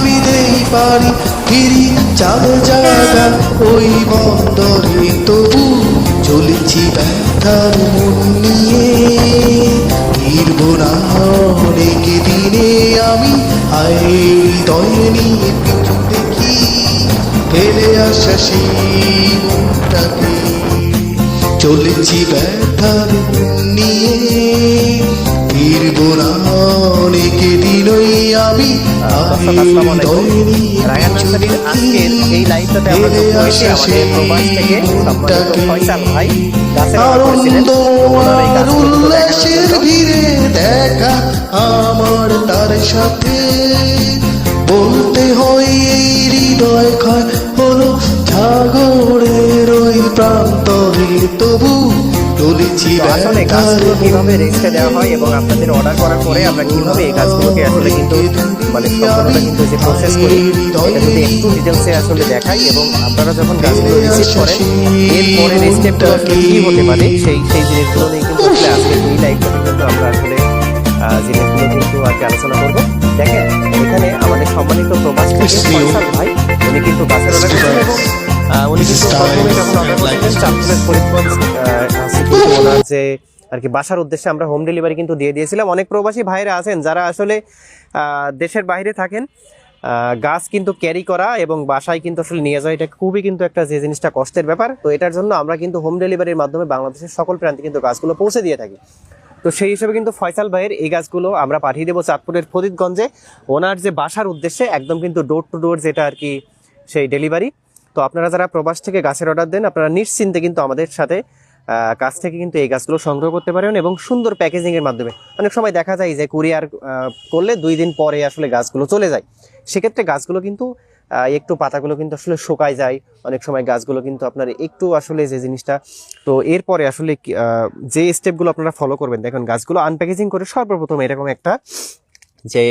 দেই পারি ফিরি চাঁদ জায়গা, ওই বন্দরে তবু চলেছি ব্যথার মন নিয়ে। ফিরব না অনেক দিনে আমি আয় হৃদয় নিয়ে পিছু দেখি, ফেলে আসা সেই চলেছি ব্যথার নিয়ে ফিরব না অনেক দিনই আমি দর্শক আসসালামু আলাইকুম। রায়হান নার্সারির আজকের এই লাইভটাতে আমরা যুক্ত হয়েছি আমাদের প্রবাস থেকে সম্মানিত ফয়সাল ভাই গাছের অর্ডার করেছিলেন ওনার এই গাছগুলো দেখানোর জন্য দেখা আমার তার সাথে। বলতে হয় এই হৃদয় ক্ষয় তো আসলে গাছগুলো কীভাবে রেস্টে দেওয়া হয় এবং আপনাদের অর্ডার করার পরে আমরা কীভাবে এই গাছগুলোকে আসলে কিন্তু মানে সম্পূর্ণটা কিন্তু যে প্রসেস করি এটা যদি একটু ডিটেলসে আসলে দেখাই এবং আপনারা যখন গাছগুলো রিসিভ করেন এর পরের স্টেপটা আসলে কি হতে পারে সেই সেই জিনিসগুলো নিয়ে কিন্তু আসলে আজকে এই লাইভটাতে কিন্তু আমরা আসলে জিনিসগুলো কিন্তু আজকে আলোচনা করব। দেখেন এখানে আমাদের সম্মানিত প্রবাস ভাই উনি কিন্তু গাছের অর্ডার এবং আহ, উনি কিন্তু ওনার যে আর কি বাসার উদ্দেশ্যে আমরা হোম ডেলিভারি কিন্তু দিয়ে দিয়েছিলাম। অনেক প্রবাসী ভাইরা আছেন যারা আসলে দেশের বাইরে থাকেন। গাছ কিন্তু ক্যারি করা এবং বাসায় কিন্তু আসলে নিয়ে যাওয়া এটা খুবই কিন্তু একটা যে জিনিসটা কষ্টের ব্যাপার। তো এটার জন্য আমরা কিন্তু হোম ডেলিভারির মাধ্যমে বাংলাদেশের সকল প্রান্তে কিন্তু গাছগুলো পৌঁছে দিয়ে থাকি। তো সেই হিসেবে কিন্তু ফয়সাল ভাইয়ের এই গাছগুলো আমরা পাঠিয়ে দেবো চাঁদপুরের ফরিদগঞ্জে। ওনার যে বাসার উদ্দেশ্যে একদম কিন্তু ডোর টু ডোর যেটা আর কি সেই ডেলিভারি তো আপনারা যারা প্রবাস থেকে গাছের অর্ডার দেন, আপনারা নিশ্চিন্তে কিন্তু আমাদের সাথে কাছ থেকে কিন্তু এই গাছগুলো সংগ্রহ করতে পারেন এবং সুন্দর প্যাকেজিংয়ের মাধ্যমে। অনেক সময় দেখা যায় যে কুরিয়ার করলে দুই দিন পরে আসলে গাছগুলো চলে যায়। সেক্ষেত্রে গাছগুলো কিন্তু একটু পাতাগুলো কিন্তু আসলে শুকায় যায়। অনেক সময় গাছগুলো কিন্তু আপনার একটু আসলে যে জিনিসটা, তো এরপরে আসলে যে স্টেপগুলো আপনারা ফলো করবেন, দেখুন গাছগুলো আনপ্যাকেজিং করে সর্বপ্রথম এরকম একটা যে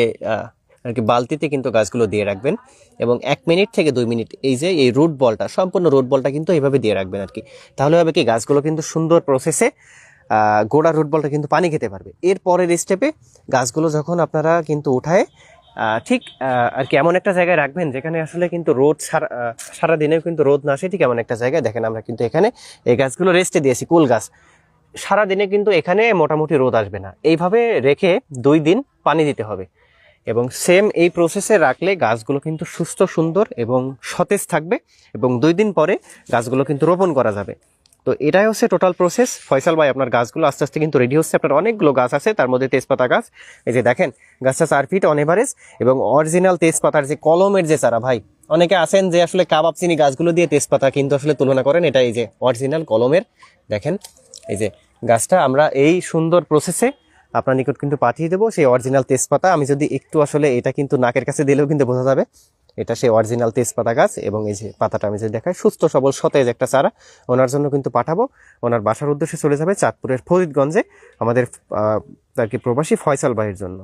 আর কি বালতিতে কিন্তু গাছগুলো দিয়ে রাখবেন এবং এক মিনিট থেকে দুই মিনিট এই যে এই রুট বলটা সম্পূর্ণ রুট বলটা কিন্তু এইভাবে দিয়ে রাখবেন আর কি। তাহলে হবে কি, গাছগুলো কিন্তু সুন্দর প্রসেসে গোড়া রুট বলটা কিন্তু পানি খেতে পারবে। এর পরের স্টেপে গাছগুলো যখন আপনারা কিন্তু উঠায় ঠিক আর কি এমন একটা জায়গায় রাখবেন যেখানে আসলে কিন্তু রোদ সারা সারাদিনেও কিন্তু রোদ না আসে, ঠিক এমন একটা জায়গায়। দেখেন আমরা কিন্তু এখানে এই গাছগুলো রেস্টে দিয়েছি, কুল গাছ। সারাদিনে কিন্তু এখানে মোটামুটি রোদ আসবে না। এইভাবে রেখে দুই দিন পানি দিতে হবে। এবং সেম এই প্রসেসে রাখলে গাছগুলো কিন্তু সুস্থ, সুন্দর এবং সতেজ থাকবে এবং দুই দিন পরে গাছগুলো কিন্তু রোপণ করা যাবে। তো এটাই হচ্ছে টোটাল প্রসেস ফয়সাল ভাই, আপনার গাছগুলো আস্তে আস্তে কিন্তু রেডি হচ্ছে। আপনার অনেকগুলো গাছ আছে, তার মধ্যে তেজপাতা গাছ। এই যে দেখেন গাছটা চার ফিট অন এভারেজ এবং অরিজিনাল তেজপাতার যে কলমের যে চারা, ভাই, অনেকে আছেন যে আসলে কাবাব চিনি গাছগুলো দিয়ে তেজপাতা কিন্তু আসলে তুলনা করেন। এটা এই যে অরিজিনাল কলমের। দেখেন, এই যে গাছটা, আমরা এই সুন্দর প্রসেসে আপনার নিকট কিন্তু পাঠিয়ে দেবো সেই অরিজিনাল তেজপাতা। আমি যদি একটু আসলে এটা কিন্তু নাকের কাছে দিলেও কিন্তু বোঝা যাবে। এটা সেই অরিজিনাল তেজপাতা গাছ এবং এই যে পাতাটা আমি যদি দেখাই, সুস্থ, সবল, সতেজ একটা চারা। ওনার জন্য কিন্তু পাঠাবো। ওনার বাসার উদ্দেশ্যে চলে যাবে চাঁদপুরের ফরিদগঞ্জে, আমাদের আর কি প্রবাসী ফয়সাল ভাইয়ের জন্য।